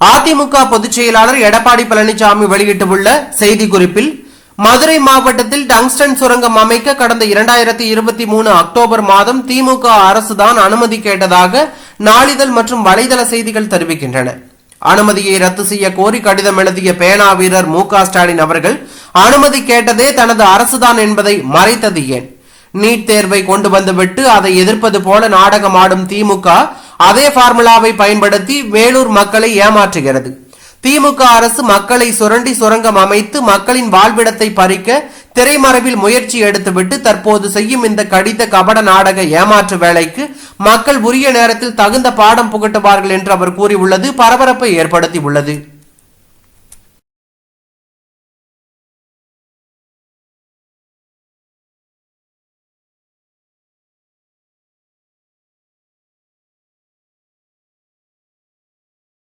அதிமுக பொதுச் செயலாளர் எடப்பாடி பழனிசாமி வெளியிட்டுள்ள செய்திக்குறிப்பில் மதுரை மாவட்டத்தில் டங்ஸ்டன் சுரங்கம் அமைக்க கடந்த இரண்டாயிரத்தி இருபத்தி மூணு அக்டோபர் மாதம் திமுக அரசுதான் அனுமதி கேட்டதாக நாளிதழ் மற்றும் வலைதள செய்திகள் தெரிவிக்கின்றன. அனுமதியை ரத்து செய்ய கோரி கடிதம் எழுதிய பேனா வீரர் மு க ஸ்டாலின் அவர்கள் அனுமதி கேட்டதே தனது அரசுதான் என்பதை மறைத்தது ஏன்? நீட் தேர்வை கொண்டு வந்துவிட்டு அதை எதிர்ப்பது போல நாடகமாடும் திமுக அதே பார்முலாவை பயன்படுத்தி வேலூர் மக்களை ஏமாற்றுகிறது. திமுக அரசு மக்களை சுரண்டி சுரங்கம் அமைத்து மக்களின் வாழ்விடத்தை பறிக்க திரைமறைவில் முயற்சி எடுத்துவிட்டு தற்போது செய்யும் இந்த கடித கபட நாடக ஏமாற்று வேலைக்கு மக்கள் உரிய நேரத்தில் தகுந்த பாடம் புகட்டுவார்கள் என்று அவர் கூறியுள்ளது பரபரப்பை ஏற்படுத்தி உள்ளது